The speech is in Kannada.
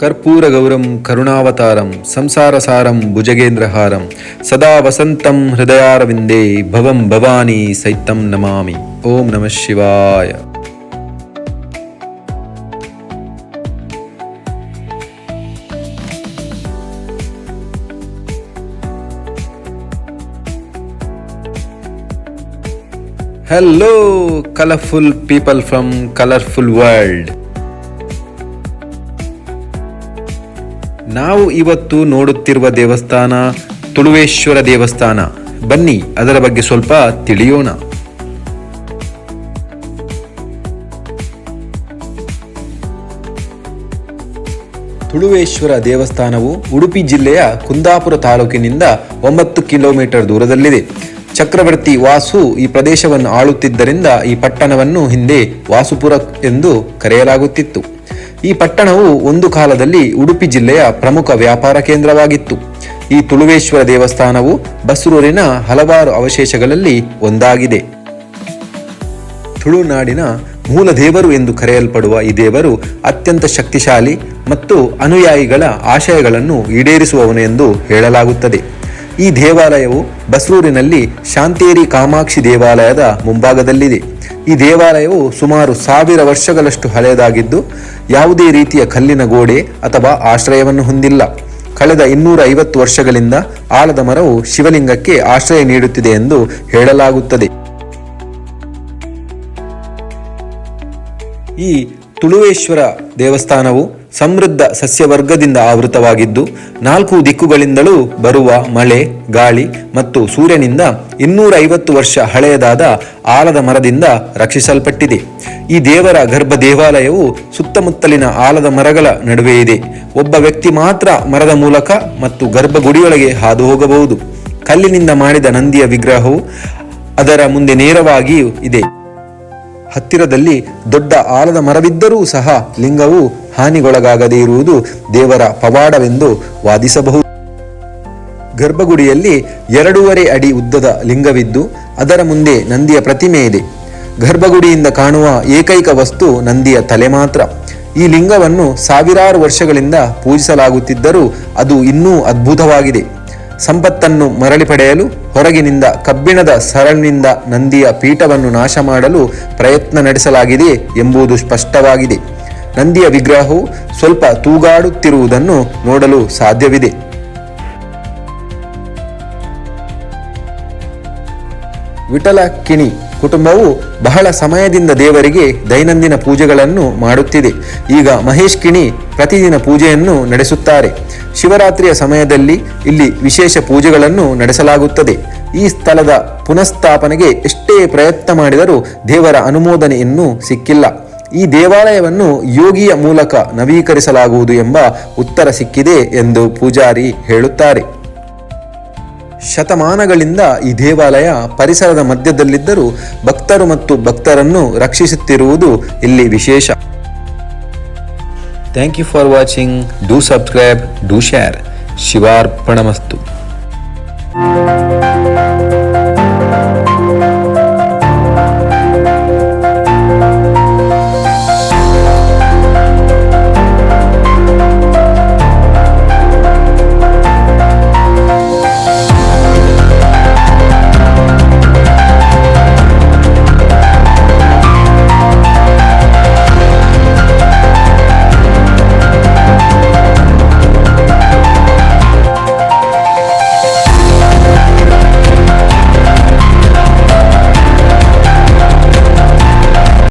కర్పూర గౌరం కరుణావతారం సంసారసారం భుజగేంద్రహారం సదా వసంతం హృదయారవిందే భవం భవానీ సైతం నమామి ఓం నమ శివాయ hello colourful people from colourful world ನಾವು ಇವತ್ತು ನೋಡುತ್ತಿರುವ ದೇವಸ್ಥಾನ ತುಳುವೇಶ್ವರ ದೇವಸ್ಥಾನ. ಬನ್ನಿ, ಅದರ ಬಗ್ಗೆ ಸ್ವಲ್ಪ ತಿಳಿಯೋಣ. ತುಳುವೇಶ್ವರ ದೇವಸ್ಥಾನವು ಉಡುಪಿ ಜಿಲ್ಲೆಯ ಕುಂದಾಪುರ ತಾಲೂಕಿನಿಂದ ಒಂಬತ್ತು ಕಿಲೋಮೀಟರ್ ದೂರದಲ್ಲಿದೆ. ಚಕ್ರವರ್ತಿ ವಾಸು ಈ ಪ್ರದೇಶವನ್ನು ಆಳುತ್ತಿದ್ದರಿಂದ ಈ ಪಟ್ಟಣವನ್ನು ಹಿಂದೆ ವಾಸುಪುರ ಎಂದು ಕರೆಯಲಾಗುತ್ತಿತ್ತು. ಈ ಪಟ್ಟಣವು ಒಂದು ಕಾಲದಲ್ಲಿ ಉಡುಪಿ ಜಿಲ್ಲೆಯ ಪ್ರಮುಖ ವ್ಯಾಪಾರ ಕೇಂದ್ರವಾಗಿತ್ತು. ಈ ತುಳುವೇಶ್ವರ ದೇವಸ್ಥಾನವು ಬಸರೂರಿನ ಹಲವಾರು ಅವಶೇಷಗಳಲ್ಲಿ ಒಂದಾಗಿದೆ. ತುಳುನಾಡಿನ ಮೂಲ ದೇವರು ಎಂದು ಕರೆಯಲ್ಪಡುವ ಈ ದೇವರು ಅತ್ಯಂತ ಶಕ್ತಿಶಾಲಿ ಮತ್ತು ಅನುಯಾಯಿಗಳ ಆಶಯಗಳನ್ನು ಈಡೇರಿಸುವವನು ಎಂದು ಹೇಳಲಾಗುತ್ತದೆ. ಈ ದೇವಾಲಯವು ಬಸ್ರೂರಿನಲ್ಲಿ ಶಾಂತೇರಿ ಕಾಮಾಕ್ಷಿ ದೇವಾಲಯದ ಮುಂಭಾಗದಲ್ಲಿದೆ. ಈ ದೇವಾಲಯವು ಸುಮಾರು ಸಾವಿರ ವರ್ಷಗಳಷ್ಟು ಹಳೆಯದಾಗಿದ್ದು, ಯಾವುದೇ ರೀತಿಯ ಕಲ್ಲಿನ ಗೋಡೆ ಅಥವಾ ಆಶ್ರಯವನ್ನು ಹೊಂದಿಲ್ಲ. ಕಳೆದ ಇನ್ನೂರ ಐವತ್ತು ವರ್ಷಗಳಿಂದ ಆಲದ ಮರವು ಶಿವಲಿಂಗಕ್ಕೆ ಆಶ್ರಯ ನೀಡುತ್ತಿದೆ ಎಂದು ಹೇಳಲಾಗುತ್ತದೆ. ಈ ತುಳುವೇಶ್ವರ ದೇವಸ್ಥಾನವು ಸಮೃದ್ಧ ಸಸ್ಯವರ್ಗದಿಂದ ಆವೃತವಾಗಿದ್ದು, ನಾಲ್ಕು ದಿಕ್ಕುಗಳಿಂದಲೂ ಬರುವ ಮಳೆ, ಗಾಳಿ ಮತ್ತು ಸೂರ್ಯನಿಂದ ಇನ್ನೂರ ಐವತ್ತು ವರ್ಷ ಹಳೆಯದಾದ ಆಲದ ಮರದಿಂದ ರಕ್ಷಿಸಲ್ಪಟ್ಟಿದೆ. ಈ ದೇವರ ಗರ್ಭ ದೇವಾಲಯವು ಸುತ್ತಮುತ್ತಲಿನ ಆಲದ ಮರಗಳ ನಡುವೆ ಇದೆ. ಒಬ್ಬ ವ್ಯಕ್ತಿ ಮಾತ್ರ ಮರದ ಮೂಲಕ ಮತ್ತು ಗರ್ಭಗುಡಿಯೊಳಗೆ ಹಾದು ಹೋಗಬಹುದು ಕಲ್ಲಿನಿಂದ ಮಾಡಿದ ನಂದಿಯ ವಿಗ್ರಹವು ಅದರ ಮುಂದೆ ನೇರವಾಗಿಯೂ ಇದೆ. ಹತ್ತಿರದಲ್ಲಿ ದೊಡ್ಡ ಆಲದ ಮರವಿದ್ದರೂ ಸಹ ಲಿಂಗವು ಹಾನಿಗೊಳಗಾಗದೇ ಇರುವುದು ದೇವರ ಪವಾಡವೆಂದು ವಾದಿಸಬಹುದು. ಗರ್ಭಗುಡಿಯಲ್ಲಿ ಎರಡೂವರೆ ಅಡಿ ಉದ್ದದ ಲಿಂಗವಿದ್ದು ಅದರ ಮುಂದೆ ನಂದಿಯ ಪ್ರತಿಮೆ ಇದೆ. ಗರ್ಭಗುಡಿಯಿಂದ ಕಾಣುವ ಏಕೈಕ ವಸ್ತು ನಂದಿಯ ತಲೆ ಮಾತ್ರ. ಈ ಲಿಂಗವನ್ನು ಸಾವಿರಾರು ವರ್ಷಗಳಿಂದ ಪೂಜಿಸಲಾಗುತ್ತಿದ್ದರೂ ಅದು ಇನ್ನೂ ಅದ್ಭುತವಾಗಿದೆ. ಸಂಪತ್ತನ್ನು ಮರಳಿ ಪಡೆಯಲು, ಹೊರಗಿನಿಂದ ಕಬ್ಬಿಣದ ಸರಳಿನಿಂದ ನಂದಿಯ ಪೀಠವನ್ನು ನಾಶ ಮಾಡಲು ಪ್ರಯತ್ನ ನಡೆಸಲಾಗಿದೆ ಎಂಬುದು ಸ್ಪಷ್ಟವಾಗಿದೆ. ನಂದಿಯ ವಿಗ್ರಹವು ಸ್ವಲ್ಪ ತೂಗಾಡುತ್ತಿರುವುದನ್ನು ನೋಡಲು ಸಾಧ್ಯವಿದೆ. ವಿಠಲ ಕಿಣಿ ಕುಟುಂಬವು ಬಹಳ ಸಮಯದಿಂದ ದೇವರಿಗೆ ದೈನಂದಿನ ಪೂಜೆಗಳನ್ನು ಮಾಡುತ್ತಿದೆ. ಈಗ ಮಹೇಶ್ ಕಿಣಿ ಪ್ರತಿದಿನ ಪೂಜೆಯನ್ನು ನಡೆಸುತ್ತಾರೆ. ಶಿವರಾತ್ರಿಯ ಸಮಯದಲ್ಲಿ ಇಲ್ಲಿ ವಿಶೇಷ ಪೂಜೆಗಳನ್ನು ನಡೆಸಲಾಗುತ್ತದೆ. ಈ ಸ್ಥಳದ ಪುನಃಸ್ಥಾಪನೆಗೆ ಎಷ್ಟೇ ಪ್ರಯತ್ನ ಮಾಡಿದರೂ ದೇವರ ಅನುಮೋದನೆ ಇನ್ನೂ ಸಿಕ್ಕಿಲ್ಲ. ಈ ದೇವಾಲಯವನ್ನು ಯೋಗಿಯ ಮೂಲಕ ನವೀಕರಿಸಲಾಗುವುದು ಎಂಬ ಉತ್ತರ ಸಿಕ್ಕಿದೆ ಎಂದು ಪೂಜಾರಿ ಹೇಳುತ್ತಾರೆ. ಶತಮಾನಗಳಿಂದ ಈ ದೇವಾಲಯ ಪರಿಸರದ ಮಧ್ಯದಲ್ಲಿದ್ದರೂ ಭಕ್ತರು ಮತ್ತು ಭಕ್ತರನ್ನು ರಕ್ಷಿಸುತ್ತಿರುವುದು ಇಲ್ಲಿ ವಿಶೇಷ. Thank you for watching do subscribe do share ಶಿವಾರ್ಪಣಮಸ್ತು.